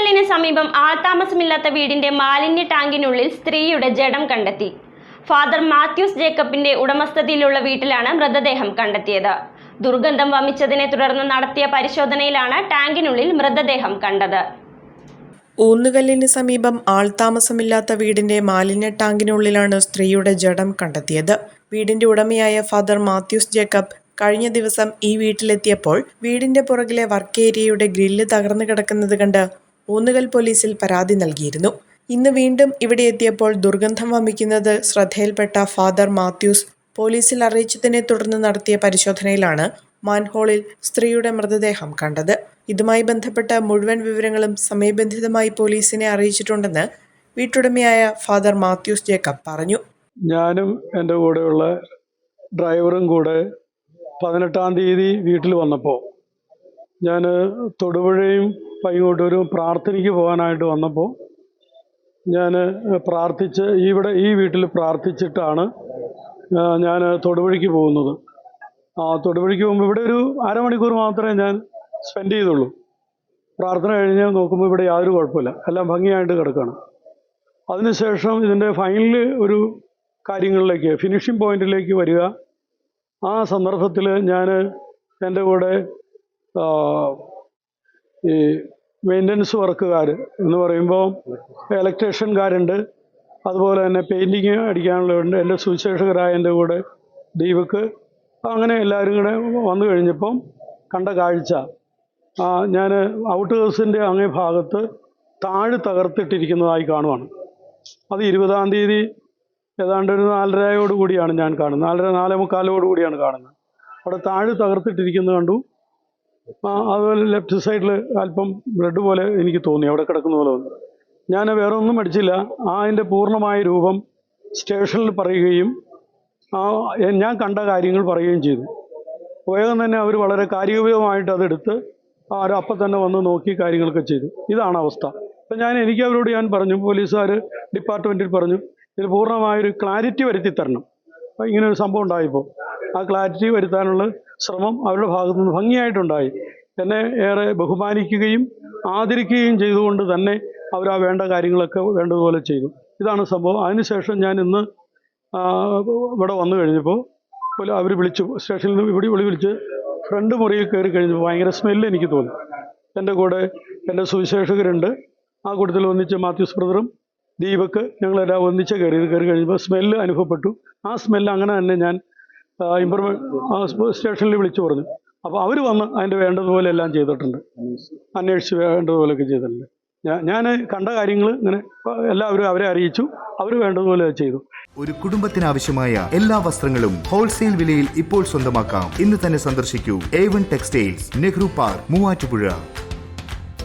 ഊന്നുകല്ലിന് സമീപം ആൾതാമസമില്ലാത്ത വീടിന്റെ മാലിന്യ ടാങ്കിനുള്ളിൽ സ്ത്രീയുടെ ജഡം കണ്ടെത്തി. ഫാദർ മാത്യൂസ് ജേക്കബിന്റെ ഉടമസ്ഥതയിലുള്ള വീട്ടിലാണ് മൃതദേഹം കണ്ടെത്തിയത്. ദുർഗന്ധം വമിച്ചതിനെ തുടർന്ന് നടത്തിയ പരിശോധനയിലാണ് ടാങ്കിനുള്ളിൽ മൃതദേഹം കണ്ടത്. ഊന്നുകല്ലിന് സമീപം ആൾതാമസമില്ലാത്ത വീടിന്റെ മാലിന്യ ടാങ്കിനുള്ളിലാണ് സ്ത്രീയുടെ ജഡം കണ്ടെത്തിയത്. വീടിന്റെ ഉടമയായ ഫാദർ മാത്യൂസ് ജേക്കബ് കഴിഞ്ഞ ദിവസം ഈ വീട്ടിലെത്തിയപ്പോൾ വീടിന്റെ പുറകിലെ വർക്ക് ഏരിയയുടെ ഗ്രില്ല് തകർന്നു കിടക്കുന്നത് കണ്ട് ഊന്നുകൽ പോലീസിൽ പരാതി നൽകിയിരുന്നു. ഇന്ന് വീണ്ടും ഇവിടെ എത്തിയപ്പോൾ ദുർഗന്ധം വമിക്കുന്നത് ശ്രദ്ധയിൽപ്പെട്ട ഫാദർ മാത്യൂസ് പോലീസിൽ അറിയിച്ചതിനെ തുടർന്ന് നടത്തിയ പരിശോധനയിലാണ് മാൻഹോളിൽ സ്ത്രീയുടെ മൃതദേഹം കണ്ടത്. ഇതുമായി ബന്ധപ്പെട്ട മുഴുവൻ വിവരങ്ങളും സമയബന്ധിതമായി പോലീസിനെ അറിയിച്ചിട്ടുണ്ടെന്ന് വീട്ടുടമയായ ഫാദർ മാത്യൂസ് ജേക്കബ് പറഞ്ഞു. ഞാനും എന്റെ കൂടെയുള്ള ഡ്രൈവറും കൂടെ പതിനെട്ടാം തീയതി വീട്ടിൽ വന്നപ്പോൾ ഞാൻ തൊടുപുഴയും പൈങ്ങോട്ടൂരും പ്രാർത്ഥനയ്ക്ക് പോകാനായിട്ട് വന്നപ്പോൾ ഞാൻ പ്രാർത്ഥിച്ച് ഇവിടെ ഈ വീട്ടിൽ പ്രാർത്ഥിച്ചിട്ടാണ് ഞാൻ തൊടുപുഴയ്ക്ക് പോകുന്നത്. ആ തൊടുപുഴയ്ക്ക് പോകുമ്പോൾ ഇവിടെ ഒരു അരമണിക്കൂർ മാത്രമേ ഞാൻ സ്പെൻഡ് ചെയ്തുള്ളൂ. പ്രാർത്ഥന കഴിഞ്ഞ് നോക്കുമ്പോൾ ഇവിടെ യാതൊരു കുഴപ്പമില്ല. എല്ലാം ഭംഗിയായിട്ട് കിടക്കുകയാണ് അതിനുശേഷം ഇതിന്റെ ഫൈനൽ ഒരു കാര്യങ്ങളിലേക്ക് ഫിനിഷിംഗ് പോയിന്റിലേക്ക് വരിക. ആ സന്ദർഭത്തിൽ ഞാൻ എന്റെ കൂടെ ഈ മെയിന്റനൻസ് വർക്കുകാർ എന്ന് പറയുമ്പോൾ ഇലക്ട്രീഷ്യൻകാരുണ്ട് അതുപോലെ തന്നെ പെയിന്റിങ് അടിക്കാനുള്ളവരുണ്ട്. എന്റെ സുവിശേഷകരായ എന്റെ കൂടെ ദീപക്ക് അങ്ങനെ എല്ലാവരും കൂടെ വന്നു കഴിഞ്ഞപ്പം കണ്ട കാഴ്ച. ഞാൻ ഔട്ട് ഹൗസിന്റെ അങ്ങേ ഭാഗത്ത് താഴ് തകർത്തിട്ടിരിക്കുന്നതായി കാണുവാണ്. അത് ഇരുപതാം തീയതി ഏതാണ്ട് ഒരു നാലരയോട് കൂടിയാണ് ഞാൻ കാണുന്നത്. നാലര നാലേ മുക്കാലോട് കൂടിയാണ് കാണുന്നത്. അവിടെ താഴ് തകർത്തിട്ടിരിക്കുന്നത് കണ്ടു. അതുപോലെ ലെഫ്റ്റ് സൈഡിൽ അല്പം ബ്ലഡ് പോലെ എനിക്ക് തോന്നി അവിടെ കിടക്കുന്ന പോലെ തോന്നി. ഞാൻ വേറെ ഒന്നും മടിച്ചില്ല ആ അതിന്റെ പൂർണമായ രൂപം സ്റ്റേഷനിൽ പറയുകയും ആ ഞാൻ കണ്ട കാര്യങ്ങൾ പറയുകയും ചെയ്തു. വേഗം തന്നെ അവർ വളരെ കാര്യോപയോഗമായിട്ട് അതെടുത്ത് അവർ അപ്പം തന്നെ വന്ന് നോക്കി കാര്യങ്ങളൊക്കെ ചെയ്തു. ഇതാണ് അവസ്ഥ. അപ്പം ഞാൻ എനിക്ക് അവരോട് ഞാൻ പറഞ്ഞു പോലീസുകാർ ഡിപ്പാർട്ട്മെന്റിൽ പറഞ്ഞു ഇത് പൂർണമായൊരു ക്ലാരിറ്റി വരുത്തി തരണം. ഇങ്ങനെ ഒരു സംഭവം ഉണ്ടായപ്പോൾ ആ ക്ലാരിറ്റി വരുത്താനുള്ള ശ്രമം അവരുടെ ഭാഗത്തുനിന്ന് ഭംഗിയായിട്ടുണ്ടായി. എന്നെ ഏറെ ബഹുമാനിക്കുകയും ആദരിക്കുകയും ചെയ്തുകൊണ്ട് തന്നെ അവർ ആ വേണ്ട കാര്യങ്ങളൊക്കെ വേണ്ടതുപോലെ ചെയ്തു. ഇതാണ് സംഭവം. അതിനുശേഷം ഞാൻ ഇന്ന് ഇവിടെ വന്നു കഴിഞ്ഞപ്പോൾ പോലെ അവർ വിളിച്ചു. സ്റ്റേഷനിൽ നിന്ന് ഇവിടെ വിളി വിളിച്ച് ഫ്രണ്ട് മുറിയിൽ കയറി കഴിഞ്ഞപ്പോൾ ഭയങ്കര സ്മെല്ല് എനിക്ക് തോന്നി. എന്റെ കൂടെ എന്റെ സുവിശേഷകരുണ്ട്. ആ കൂട്ടത്തിൽ ഒന്നിച്ച് മാത്യൂസ് ബ്രദറും ദീപക്ക് ഞങ്ങളെല്ലാം ഒന്നിച്ച് കയറി കയറി കഴിഞ്ഞപ്പോൾ സ്മെല്ല് അനുഭവപ്പെട്ടു. ആ സ്മെല്ല് അങ്ങനെ തന്നെ ഞാൻ ഇമ്പ്രൂവ് സ്റ്റേഷനിൽ വിളിച്ചു പറഞ്ഞു. അപ്പോൾ അവർ വന്ന് അതിന്റെ വേണ്ടതുപോലെ എല്ലാം ചെയ്തിട്ടുണ്ട്. അന്വേഷിച്ച് വേണ്ടതുപോലെയൊക്കെ ചെയ്തിട്ടുണ്ട്. ഞാൻ കണ്ട കാര്യങ്ങൾ ഇങ്ങനെ എല്ലാവരും അവരെ അറിയിച്ചു. അവർ വേണ്ടതുപോലെ ചെയ്തു. ഒരു കുടുംബത്തിന് ആവശ്യമായ എല്ലാ വസ്ത്രങ്ങളും ഹോൾസെയിൽ വിലയിൽ ഇപ്പോൾ സ്വന്തമാക്കാം. ഇന്ന് തന്നെ സന്ദർശിക്കൂ. A One Textiles Nehru Park Muvattupuzha.